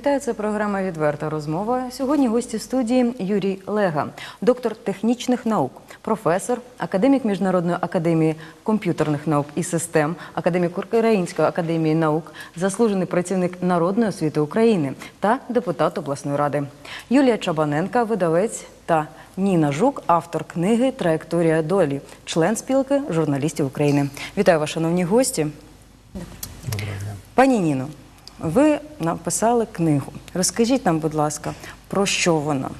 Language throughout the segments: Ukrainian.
Вітаю, це програма Відверта розмова. Сьогодні гості студії Юрій Лега, доктор технічних наук, професор, академік Міжнародної академії комп'ютерних наук і систем, академік Української академії наук, заслужений працівник народної освіти України та депутат обласної ради. Юлія Чабаненка, видавець та Ніна Жук, автор книги Траєкторія долі, член спілки журналістів України. Вітаю вас, шановні гості. Доброго дня. Пані Ніно, ви написали книгу. Розкажіть нам, будь ласка, про що вона?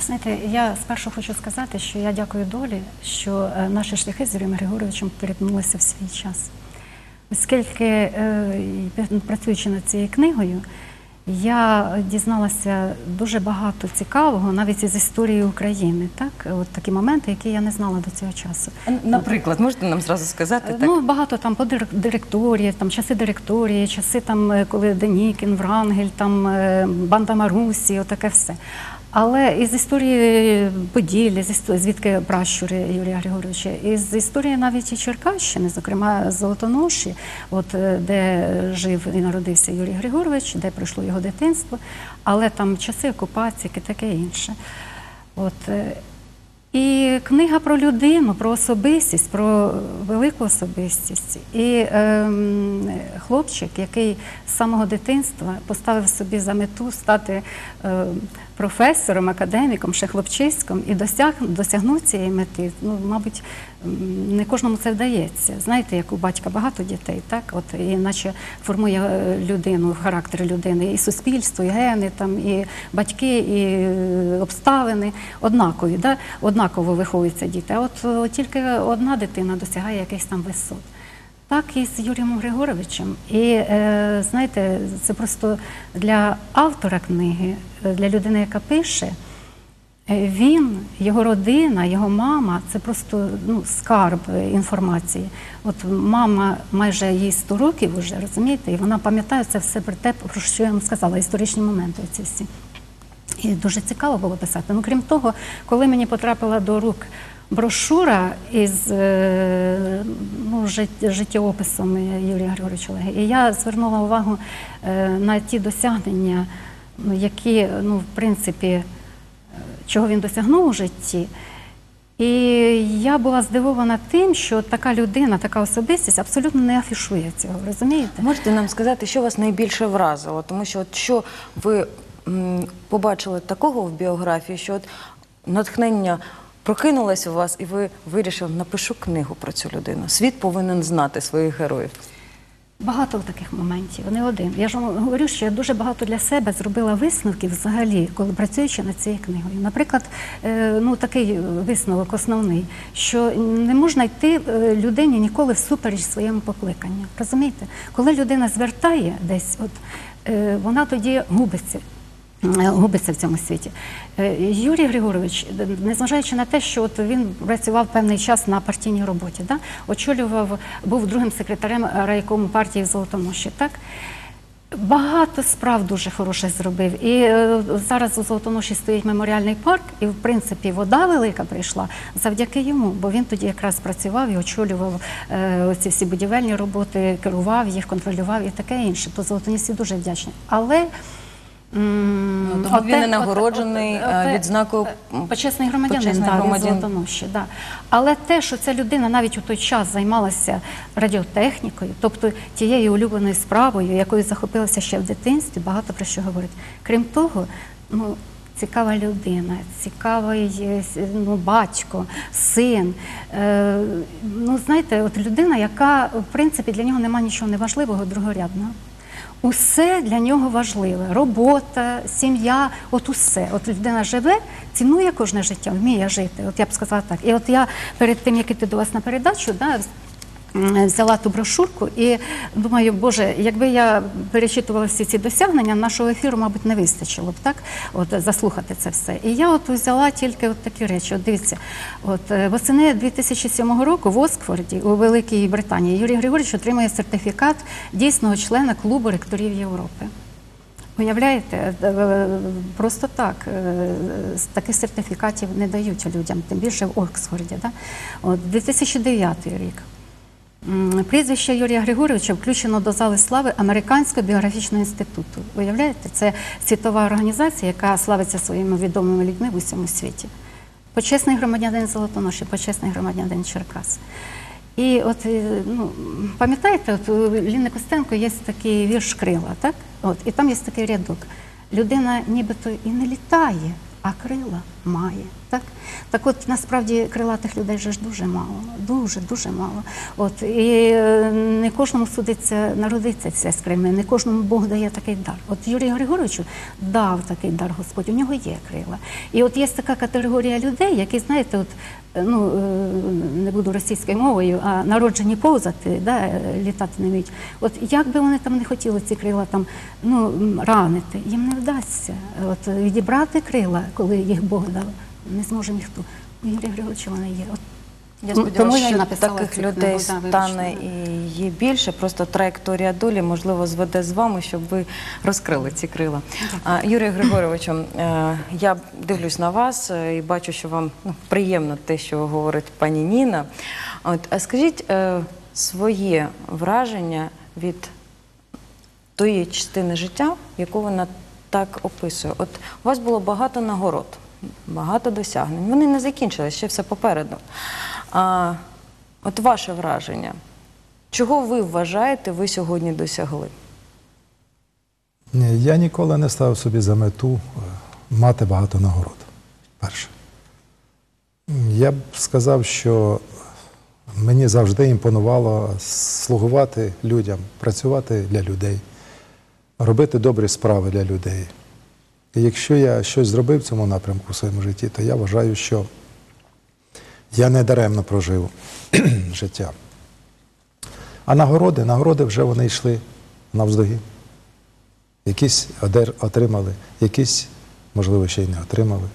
Знаєте, я спершу хочу сказати, що я дякую долі, що е, наші шляхи з Юрієм Григоровичем перетнулися в свій час. Оскільки, е, працюючи над цією книгою, я дізналася дуже багато цікавого навіть із історії України. Так? От такі моменти, які я не знала до цього часу. Наприклад, можете нам зразу сказати? Так? Ну, багато там по директорії, там часи директорії, часи там, е, коли Денікін, Врангель, там е, банда Марусі, отаке все. Але із історії Поділля, звідки пращури Юрія Григоровича, із історії навіть і Черкащини, зокрема Золотоноші, от е, де жив і народився Юрій Григорович, де пройшло його дитинство, але там часи окупації і таке інше. От, е, і книга про людину, про особистість, про велику особистість. І ем, хлопчик, який з самого дитинства поставив собі за мету стати ем, професором, академіком, ще хлопчиськом і досяг, досягнув цієї мети. Ну, мабуть, не кожному це вдається. Знаєте, як у батька багато дітей, так? От, і наче формує е, людину, характер людини, і суспільство, і гени, там, і батьки, і е, обставини однакові, да? однаково виховуються діти. А от, е, тільки одна дитина досягає якихось там висот. Так і з Юрієм Григоровичем. І е, знаєте, це просто для автора книги, е, для людини, яка пише, е, він, його родина, його мама це просто ну, скарб інформації. От мама майже їй 100 років вже, розумієте, і вона пам'ятає це все про те, про що я вам сказала, історичні моменти ці всі. І дуже цікаво було писати. Ну, крім того, коли мені потрапила до рук брошура із е, ну, життєописом Юрія Григоровича Леги, і я звернула увагу е, на ті досягнення, ну, які, ну, в принципі, е, чого він досягнув у житті. І я була здивована тим, що така людина, така особистість абсолютно не афішує цього, розумієте? Можете нам сказати, що вас найбільше вразило? Тому що от що ви побачили такого в біографії, що от натхнення прокинулось у вас, і ви вирішили, напишу книгу про цю людину. Світ повинен знати своїх героїв. Багато таких моментів, не один. Я ж вам говорю, що я дуже багато для себе зробила висновків взагалі, коли працюючи над цією книгою. Наприклад, е, ну такий висновок основний, що не можна йти е, людині ніколи всупереч своєму покликанню. Розумієте, коли людина звертає десь, от е, вона тоді губиться. Е, Губиться в цьому світі. Е, Юрій Григорович, незважаючи на те, що от він працював певний час на партійній роботі, да? очолював, був другим секретарем райкому партії в Золотоноші, так? Багато справ дуже хороших зробив. І е, зараз у Золотоноші стоїть меморіальний парк, і в принципі вода велика прийшла завдяки йому, бо він тоді якраз працював і очолював е, оці всі будівельні роботи, керував їх, контролював і таке інше. То золотонісці дуже вдячні. Але тому він і оте- нагороджений, оте- е, відзнакою, почесний громадянин, да, він. Але те, що ця людина навіть у той час займалася радіотехнікою, тобто тією улюбленою справою, якою захопилася ще в дитинстві, багато про що говорить. Крім того, ну. Цікава людина, цікавий е, ну, батько, син. Е, ну, знаєте, от людина, яка в принципі для нього немає нічого неважливого, другорядного. Усе для нього важливе: робота, сім'я, от усе. От людина живе, цінує кожне життя, вміє жити. От я б сказала так. І от я перед тим, як іти до вас на передачу, да, взяла ту брошурку і думаю, Боже, якби я перечитувала всі ці досягнення, нашого ефіру, мабуть, не вистачило б так, от заслухати це все. І я от взяла тільки от такі речі. От дивіться, от е, восени 2007 року в Оскфорді у Великій Британії Юрій Григорович отримує сертифікат дійсного члена клубу ректорів Європи. Уявляєте, е, просто так е, таких сертифікатів не дають людям, тим більше в Оксфорді. Да? От 2009 рік. Прізвище Юрія Григоровича включено до зали слави Американського біографічного інституту. Уявляєте, це світова організація, яка славиться своїми відомими людьми в усьому світі. Почесний громадянин Золотоноші, почесний громадянин Черкас. І от е, ну, пам'ятаєте, от у Ліни Костенко є такий вірш крила, так? От, і там є такий рядок. Людина нібито і не літає, а крила має. Так, так от насправді крилатих людей же ж дуже мало, дуже дуже мало. От і е, не кожному судиться народитися з крилами, не кожному Бог дає такий дар. От Юрію Григоровичу дав такий дар Господь, у нього є крила. І от є така категорія людей, які, знаєте, от е, ну е, не буду російською мовою, а народжені повзати, да, літати не вміють. От як би вони там не хотіли ці крила там ну ранити, їм не вдасться. От відібрати крила, коли їх Бог дав, не зможе ніхто. У Юрія Григоровича вони є. От Я сподіваюся, що таких людей книгу, стане і є більше. Просто траєкторія долі, можливо, зведе з вами, щоб ви розкрили ці крила. Юрію Григоровичу, е, я дивлюсь на вас е, і бачу, що вам ну, приємно те, що говорить пані Ніна. От, а скажіть е, своє враження від тої частини життя, яку вона так описує. От у вас було багато нагород, багато досягнень. Вони не закінчились, ще все попереду. А от ваше враження, чого ви вважаєте, ви сьогодні досягли? Ні, я ніколи не ставив собі за мету е, мати багато нагород. Перше. Я б сказав, що мені завжди імпонувало слугувати людям, працювати для людей, робити добрі справи для людей. І якщо я щось зробив в цьому напрямку в своєму житті, то я вважаю, що я не даремно прожив життя. А нагороди, нагороди вже вони йшли навздогін. Якісь отримали, якісь, можливо, ще й не отримали.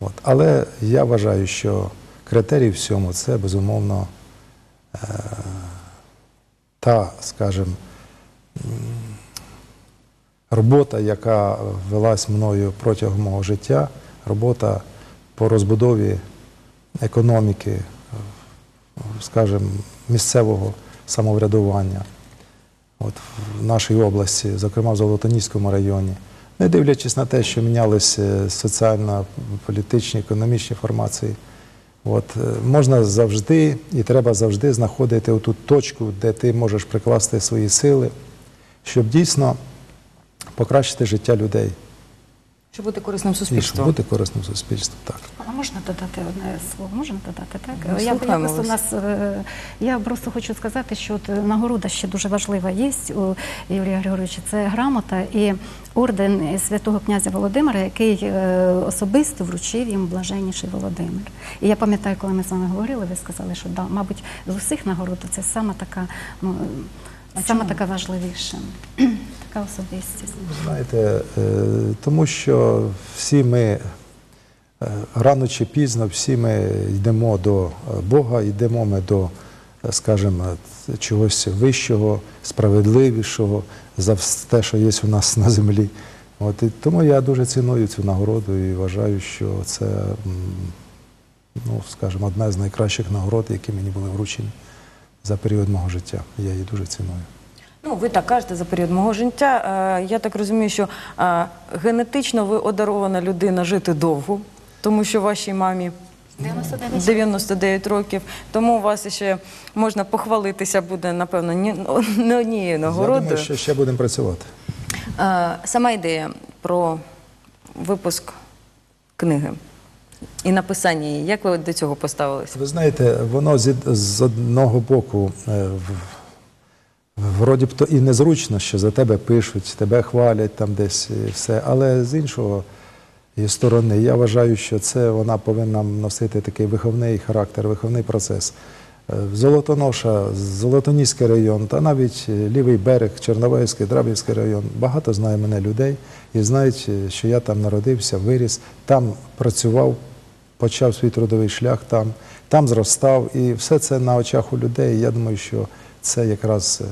От. Але я вважаю, що критерій в цьому це безумовно е, та, скажімо, робота, яка велась мною протягом мого життя, робота по розбудові економіки, скажімо, місцевого самоврядування от в нашій області, зокрема в Золотоніському районі, не дивлячись на те, що мінялися соціально-політичні, економічні формації. От, е, можна завжди і треба завжди знаходити оту точку, де ти можеш прикласти свої сили, щоб дійсно покращити життя людей Щоб бути корисним і щоб бути корисним суспільством. Так. А можна додати одне слово? Можна додати, так? Ну, я, я просто нас е, я просто хочу сказати, що от е, нагорода ще дуже важлива є у Юрія Григоровича. Це грамота і орден святого князя Володимира, який е, особисто вручив їм блаженніший Володимир. І я пам'ятаю, коли ми з вами говорили, ви сказали, що да, мабуть, з усіх нагород це саме така, ну саме така важливіша, така особистість. Знаєте, е, тому що всі ми е, рано чи пізно, всі ми йдемо до е, Бога, йдемо ми до, скажімо, чогось вищого, справедливішого за те, що є у нас на землі. От, і тому я дуже ціную цю нагороду і вважаю, що це, ну, скажімо, одна з найкращих нагород, які мені були вручені за період мого життя. Я її дуже ціную. Ну, ви так кажете за період мого життя. Е, Я так розумію, що е, генетично ви одарована людина жити довго, тому що вашій мамі 99 99 років. Тому у вас ще можна похвалитися буде, напевно, ні- не однією Я думаю, що ще будемо працювати. Е, Сама ідея про випуск книги і написання її. Як ви до цього поставилися? Ви знаєте, воно зі- з одного боку е, вроді б то і незручно, що за тебе пишуть, тебе хвалять там десь і все. Але з іншого і сторони, я вважаю, що це вона повинна носити такий виховний характер, виховний процес. Е, Золотоноша, Золотоніський район, та навіть е, лівий берег, Чорновецький, Драбівський район. Багато знає мене людей і знають, е, що я там народився, виріс, там працював, почав свій трудовий шлях там, там зростав, і все це на очах у людей. Я думаю, що це якраз е,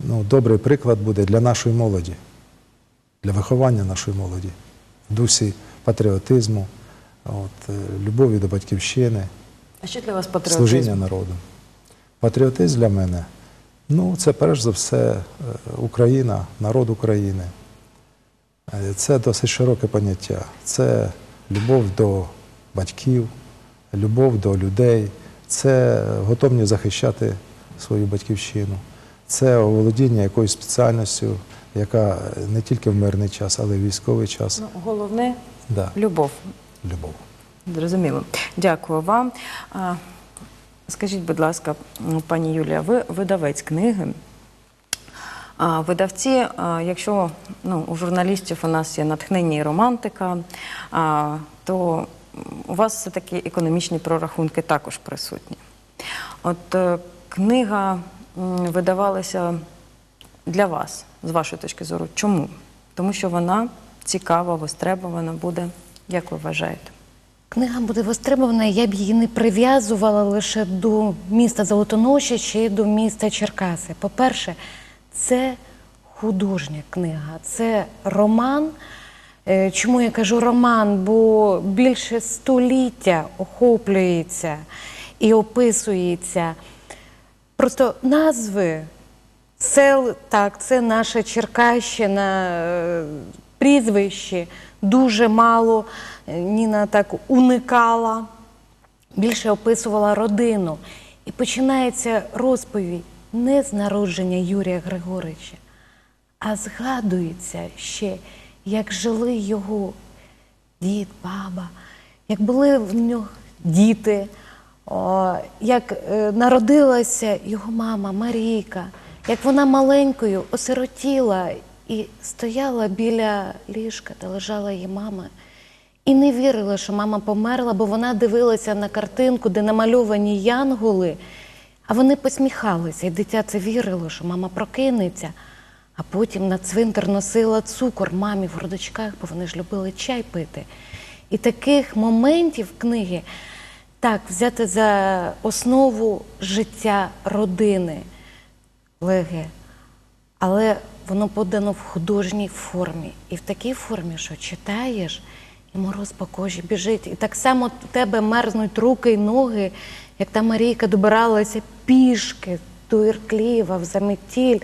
ну, добрий приклад буде для нашої молоді, для виховання нашої молоді, в дусі Патріотизм для мене ну, це перш за все е, Україна, народ України. Е, Це досить широке поняття. Це любов до батьків, любов до людей, це готовність захищати свою батьківщину, це оволодіння якоюсь спеціальністю, яка не тільки в мирний час, але й в військовий час. Ну, головне Да, любов. любов. Зрозуміло. Дякую вам. Скажіть, будь ласка, пані Юлія, ви видавець книги. Видавці, якщо ну, у журналістів у нас є натхнення і романтика, то у вас все-таки економічні прорахунки також присутні. От е, книга видавалася для вас, з вашої точки зору. Чому? Тому що вона цікава, востребована буде. Як ви вважаєте? Книга буде востребована, я б її не прив'язувала лише до міста Золотоноші чи до міста Черкаси. По-перше, це художня книга, це роман. Е, Чому я кажу роман? Бо більше століття охоплюється і описується. Просто назви сел, так, це наша Черкащина, е, прізвище дуже мало. Е, Ніна так уникала, більше описувала родину. І починається розповідь не з народження Юрія Григоровича, а згадується ще, як жили його дід, баба, як були в нього діти, як е, народилася його мама Марійка, як вона маленькою осиротіла і стояла біля ліжка, де лежала її мама, і не вірила, що мама померла, бо вона дивилася на картинку, де намальовані янголи, а вони посміхалися, і дитя це вірило, що мама прокинеться. А потім на цвинтар носила цукор мамі в грудочках, бо вони ж любили чай пити. І таких моментів книги так взяти за основу життя родини Леге, але воно подано в художній формі. І в такій формі, що читаєш, і мороз по кожі біжить. І так само у тебе мерзнуть руки і ноги, як та Марійка добиралася пішки до Іркліва, в заметіль,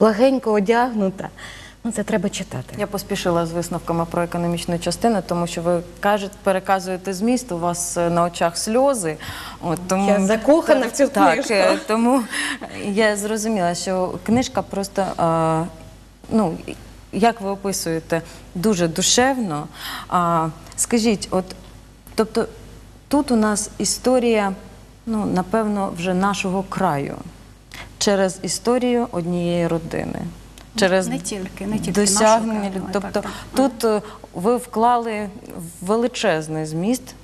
благенько одягнута. Ну, це треба читати. Я поспішила з висновками про економічну частину, тому що ви кажете, переказуєте зміст, у вас е, на очах сльози. От, тому, Я закохана в цю так, книжку. е, Тому я зрозуміла, що книжка просто, е, ну, як ви описуєте, дуже душевно. А, скажіть, от, тобто тут у нас історія, ну, напевно, вже нашого краю через історію однієї родини. Через Не тільки, не тільки досягнення. нашого Тобто так, так. тут е, ви вклали величезний зміст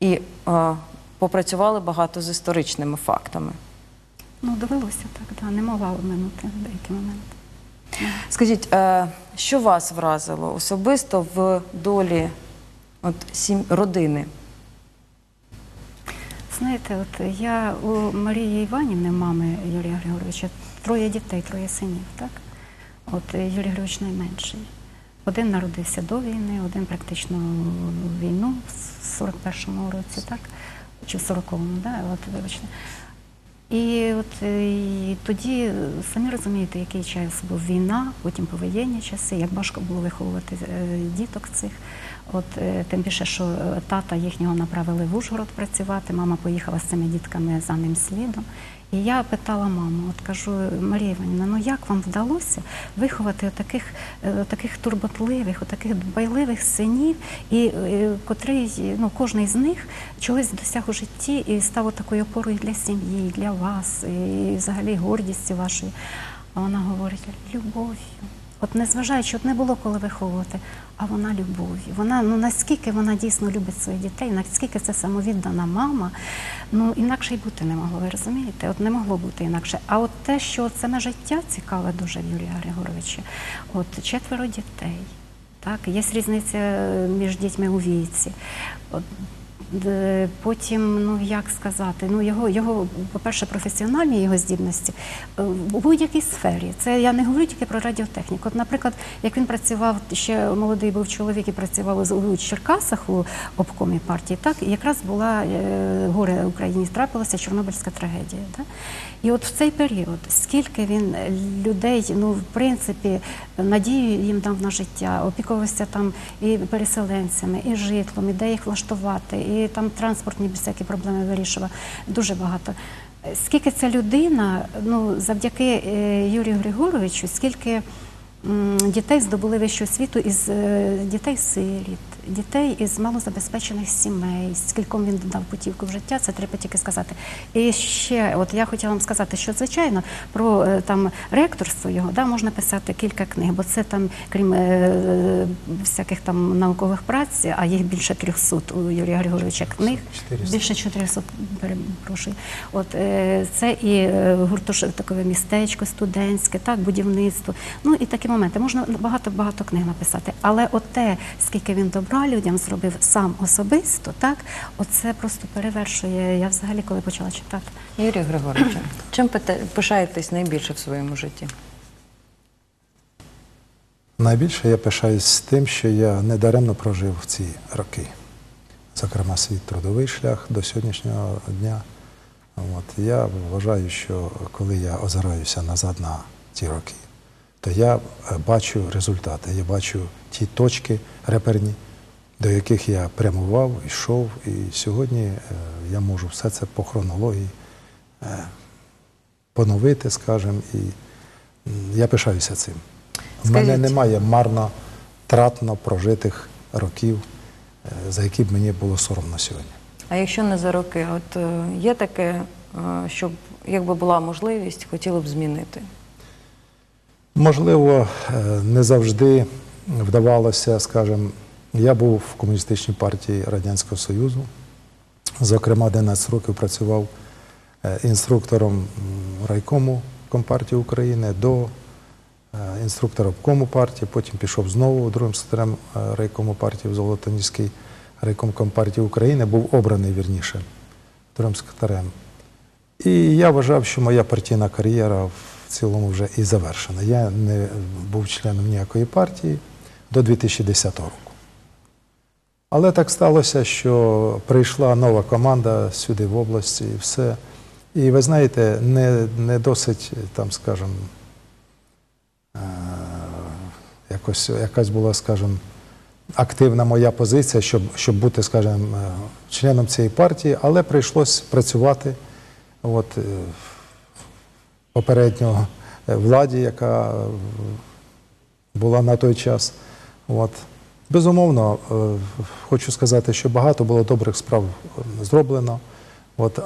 і е, попрацювали багато з історичними фактами. Ну, довелося так, да, не могла оминути деякі моменти. Скажіть, е, що вас вразило особисто в долі от, сім, родини? Знаєте, от я у Марії Іванівни, мами Юрія Григоровича, троє дітей, троє синів, так? От е, Юрій Григорович найменший. Один народився до війни, один практично війну в 41-му році, так? Чи в 40-му, да? от, вибачте. І от е, і тоді самі розумієте, який час був війна, потім повоєнні часи, як важко було виховувати е, діток цих. От е, тим більше, що тата їхнього направили в Ужгород працювати, мама поїхала з цими дітками за ним слідом. І я питала маму, от кажу, Марія Іванівна, ну як вам вдалося виховати таких, таких турботливих, таких дбайливих синів, і е, котрий, ну, кожний з них чогось досяг у житті і став такою опорою для сім'ї, і для вас, і взагалі гордістю вашої. А вона говорить, любов'ю. От незважаючи, от не було коли виховувати, а вона любові. Вона ну наскільки вона дійсно любить своїх дітей, наскільки це самовіддана мама, ну інакше й бути не могло. Ви розумієте? От не могло бути інакше. А от те, що саме життя цікаве дуже в Юрія Григоровича, от четверо дітей. Так, є різниця між дітьми у віці. От, Потім, ну як сказати, ну його, його, по-перше, професіональні його здібності е, у будь-якій сфері. Це я не говорю тільки про радіотехніку. От, наприклад, як він працював, ще молодий був чоловік і працював у Черкасах у обкомі партії, так і якраз була е, горе Україні трапилася Чорнобильська трагедія. Так? І от в цей період, скільки він людей, ну в принципі, надію їм дав на життя, опікувався там і переселенцями, і житлом, і де їх влаштувати, і там транспортні всякі проблеми вирішував. Дуже багато. Скільки ця людина, ну завдяки е, Юрію Григоровичу, скільки дітей здобули вищу освіту із е, дітей сиріт, дітей із малозабезпечених сімей, скільком він дав путівку в життя, це треба тільки сказати. І ще, от я хотіла вам сказати, що звичайно про е, там ректорство його да, можна писати кілька книг, бо це там, крім е, всяких там наукових праць, а їх більше 300 у Юрія Григоровича книг. 400. Більше 400, перепрошую. От е, це і е, гуртожиткове містечко студентське, так, будівництво. Ну і такі моменти. Можна багато-багато книг написати. Але от те, скільки він добра людям зробив сам особисто, так, оце просто перевершує. Я взагалі коли почала читати. Юрій Григорович, чим пишаєтесь найбільше в своєму житті? Найбільше я пишаюсь тим, що я недаремно прожив в ці роки. Зокрема, свій трудовий шлях до сьогоднішнього дня. От, я вважаю, що коли я озираюся назад на ті роки, то я е, бачу результати, я бачу ті точки реперні, до яких я прямував, йшов. І сьогодні е, я можу все це по хронології е, поновити, скажімо, і я пишаюся цим. У мене немає марно тратно прожитих років, е, за які б мені було соромно сьогодні. А якщо не за роки, от є таке, щоб якби була можливість, хотіли б змінити? Можливо, не завжди вдавалося, скажімо, я був в комуністичній партії Радянського Союзу. Зокрема, 11 років працював е, інструктором райкому Компартії України до е, інструктора обкому партії, потім пішов знову другим секретарем е, райкому партії в Золотоніський райком Компартії України, був обраний вірніше другим секретарем. І я вважав, що моя партійна кар'єра в цілому вже і завершена. Я не був членом ніякої партії до 2010 року. Але так сталося, що прийшла нова команда сюди в області і все. І ви знаєте, не, не досить, там, скажімо, е, якось, якась була, скажімо, активна моя позиція, щоб, щоб бути, скажімо, е, членом цієї партії, але прийшлось працювати от, е, попередньо владі, яка була на той час. От. Безумовно, е, хочу сказати, що багато було добрих справ е, зроблено,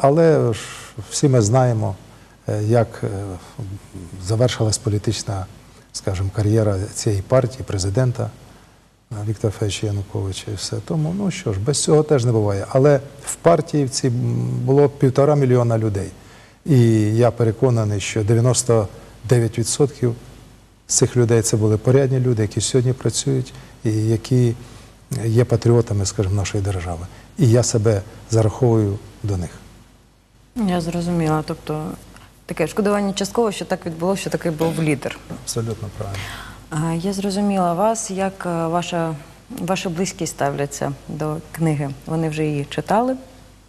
але ж всі ми знаємо, е, як завершилась політична, скажімо, кар'єра цієї партії, президента Віктора Федоровича Януковича і все. Тому, ну що ж, без цього теж не буває. Але в партії в було півтора мільйона людей. І я переконаний, що 99% з цих людей це були порядні люди, які сьогодні працюють і які є патріотами, скажімо, нашої держави. І я себе зараховую до них. Я зрозуміла. Тобто таке шкодування частково, що так відбулося, що такий був лідер. Абсолютно правильно. Я зрозуміла вас, як е, ваша, ваші близькі ставляться до книги. Вони вже її читали.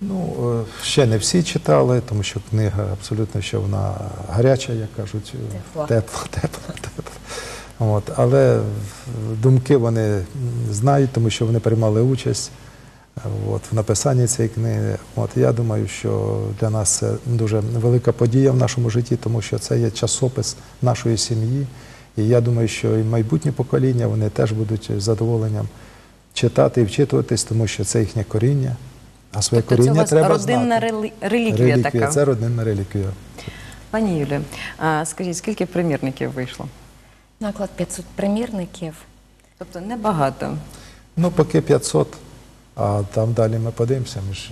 Ну, е, ще не всі читали, тому що книга абсолютно що вона гаряча, як кажуть, е, Тепла. тепла, тепла, тепла. От, але думки вони знають, тому що вони приймали участь е, от, в написанні цієї книги. От, я думаю, що для нас це дуже велика подія в нашому житті, тому що це є часопис нашої сім'ї. І я думаю, що і майбутні покоління вони теж будуть з задоволенням читати і вчитуватись, тому що це їхнє коріння. А своє Тобто це у вас треба родинна знати. релі- реліквія така. Це родинна реліквія. Пані Юлі, а скажіть, скільки примірників вийшло? Наклад 500 примірників. Тобто небагато. Ну, поки 500 А там далі ми подивимося. Ми ж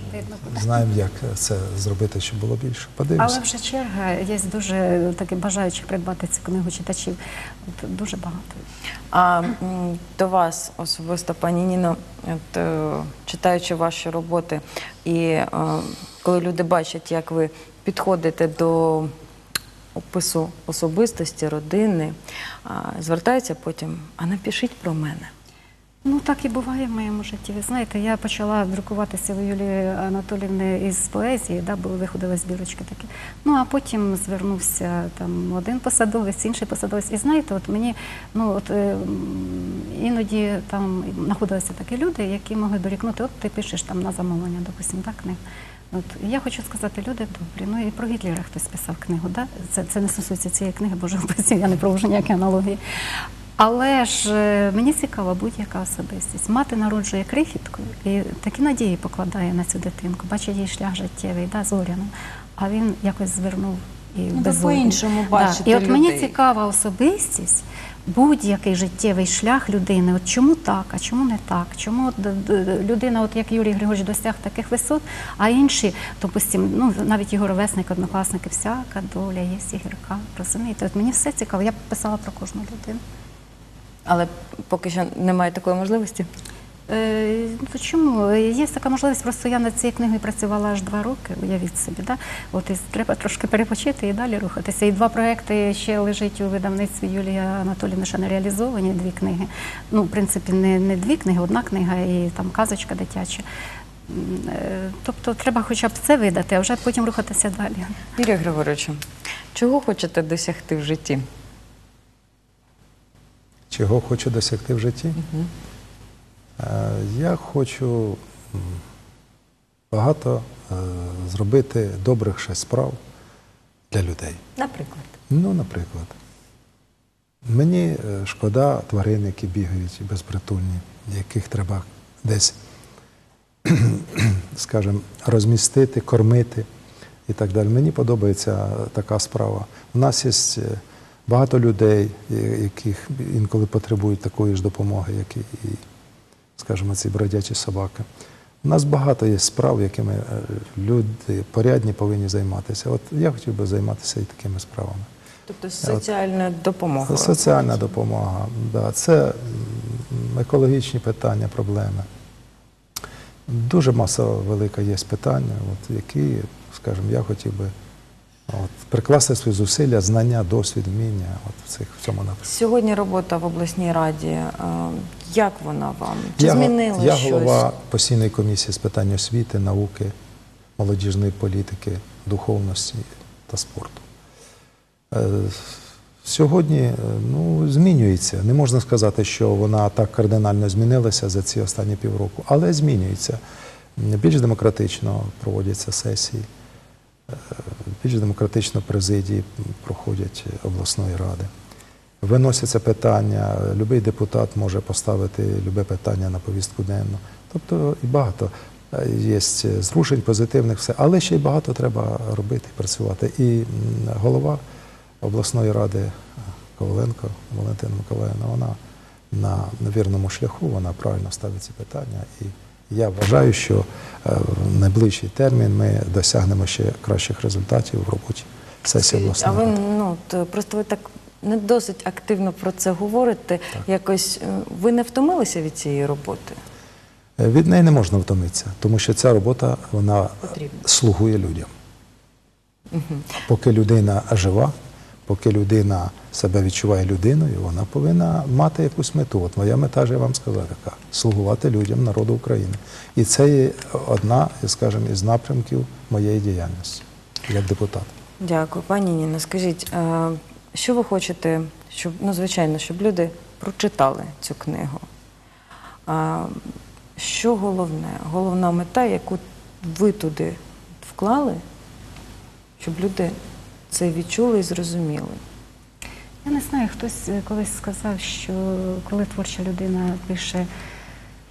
знаємо, як це зробити, щоб було більше. Подивимося. Але вже черга, є дуже таки бажаючих придбати цю книгу читачів. От, дуже багато. А до вас особисто, пані Ніно, от, е, читаючи ваші роботи, і е, коли люди бачать, як ви підходите до опису особистості, родини, звертаються потім, а напишіть про мене. Ну так і буває в моєму житті. Ви знаєте, я почала друкуватися у Юлії Анатолівни із поезії, да, бо виходили збірочки такі. Ну а потім звернувся там один посадовець, інший посадовець. І знаєте, от мені ну от е, іноді там знаходилися такі люди, які могли дорікнути, от ти пишеш там на замовлення, допустимо, так книг. От я хочу сказати, люди добрі. Ну і про Гітлера хтось писав книгу. Да? Це, це не стосується цієї книги, бо живописів, я не провожу ніякі аналогії. Але ж е, мені цікава будь-яка особистість. Мати народжує крихітку і такі надії покладає на цю дитинку, бачить її шлях життєвий, да, зоряно. А він якось звернув і Ну, беззорний. по-іншому бачити І от мені людей. цікава особистість, будь-який життєвий шлях людини. От чому так, а чому не так? Чому от, д- д- людина, от як Юрій Григорович, досяг таких висот, а інші, допустим, ну навіть його ровесник, однокласники, всяка доля є і гірка. Розумієте? От мені все цікаво. Я писала про кожну людину. Але поки що немає такої можливості. Е, ну, чому? Є така можливість, просто я над цією книгою працювала аж два роки, уявіть собі. Да? От і треба трошки перепочити і далі рухатися. І два проекти ще лежать у видавництві Юлія Анатоліївна, ще не реалізовані, дві книги. Ну, в принципі, не, не дві книги, одна книга і там казочка дитяча. Е, Тобто треба хоча б це видати, а вже потім рухатися далі. Юрію Григоровичу, чого хочете досягти в житті? Чого хочу досягти в житті? Е, Я хочу багато е, зробити добрих ще справ для людей. Наприклад. Ну, наприклад, мені е, шкода тварин, які бігають безпритульні, яких треба десь, скажімо, розмістити, кормити і так далі. Мені подобається така справа. У нас є багато людей, е, яких інколи потребують такої ж допомоги, як і, скажімо, ці бродячі собаки. У нас багато є справ, якими е, люди порядні повинні займатися. От я хотів би займатися і такими справами. Тобто соціальна допомога. Соціальна допомога, да, це екологічні питання, проблеми. Дуже маса велика є питання, от, які, скажімо, я хотів би от, прикласти свої зусилля, знання, досвід, вміння от, в, цих, в цьому напрямку. Сьогодні робота в обласній раді. е, Як вона вам? Чи Я, змінила я щось? голова постійної комісії з питань освіти, науки, молодіжної політики, духовності та спорту. Е, Сьогодні е, ну, змінюється. Не можна сказати, що вона так кардинально змінилася за ці останні півроку, але змінюється. Більш демократично проводяться сесії, більш демократично президії проходять обласної ради. Виносяться питання, будь-який депутат може поставити любе питання на повістку денну. Тобто і багато е, є зрушень позитивних, все, але ще й багато треба робити, працювати. І голова обласної ради е, Коваленко Валентина Миколаївна, вона на, на вірному шляху, вона правильно ставить ці питання. І я вважаю, що е, в найближчий термін ми досягнемо ще кращих результатів в роботі сесії Скажіть, А ви ну просто ви так не досить активно про це говорите. Якось е, ви не втомилися від цієї роботи? Е, Від неї не можна втомитися, тому що ця робота вона слугує людям. Поки людина жива, поки людина себе відчуває людиною, вона повинна мати якусь мету. От моя мета, ж я вам сказав, яка слугувати людям, народу України. І це є одна, скажімо, із напрямків моєї діяльності як депутат. Дякую, пані Ніно. Скажіть, що ви хочете, щоб ну звичайно, щоб люди прочитали цю книгу? Що головне? Головна мета, яку ви туди вклали, щоб люди це відчули і зрозуміли. Я не знаю, хтось е, колись сказав, що коли творча людина пише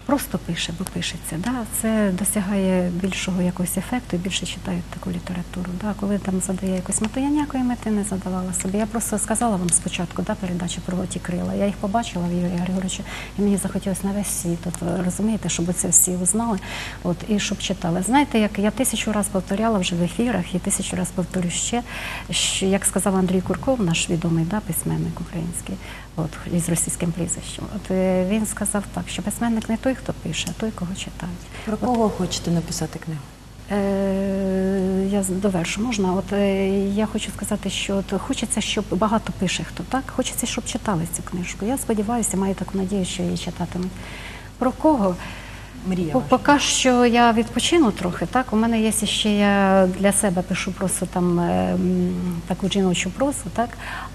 просто пише, бо пишеться. Да? Це досягає більшого якогось ефекту і більше читають таку літературу. Да? Коли там задає якусь мету, я ніякої мети не задавала собі. Я просто сказала вам спочатку да, передачі про ті крила. Я їх побачила в Юрія Григоровича, і мені захотілося на весь світ. От, розумієте, щоб це всі узнали от, і щоб читали. Знаєте, як я тисячу разів повторяла вже в ефірах і тисячу разів повторю ще, що, як сказав Андрій Курков, наш відомий да, письменник український, от, із російським прізвищем. От, е, він сказав так, що письменник не той, хто пише, а той, кого читають. Про кого хочете написати книгу? Е, Я довершу можна. От е, я хочу сказати, що от хочеться, щоб багато пише хто так. Хочеться, щоб читали цю книжку. Я сподіваюся, маю таку надію, що її читатимуть. Про кого? Мрія. Поки що я відпочину трохи. Так, у мене є ще я для себе пишу просто там е, таку жіночу прозу, так.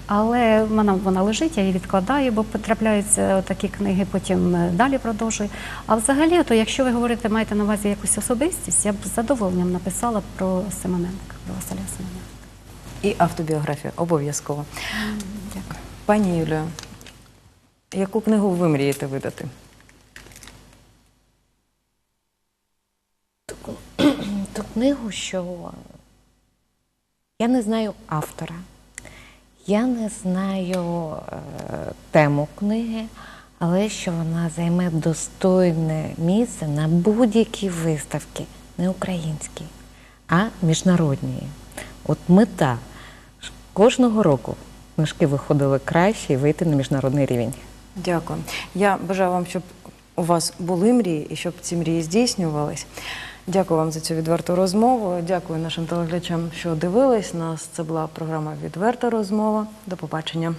Але в мене вона лежить, я її відкладаю, бо потрапляються такі книги, потім е, далі продовжую. А взагалі, то якщо ви говорите, маєте на увазі якусь особистість, я б з задоволенням написала про Симоненка, про Василя Симоненка. І автобіографію обов'язково. Дякую. Пані Юлію, яку книгу ви мрієте видати? Ту книгу, що я не знаю автора, я не знаю е, тему книги, але що вона займе достойне місце на будь-якій виставці, не українській, а міжнародній. От мета кожного року книжки виходили краще і вийти на міжнародний рівень. Дякую. Я бажаю вам, щоб у вас були мрії і щоб ці мрії здійснювались. Дякую вам за цю відверту розмову. Дякую нашим телеглядачам, що дивились нас. Це була програма Відверта розмова. До побачення.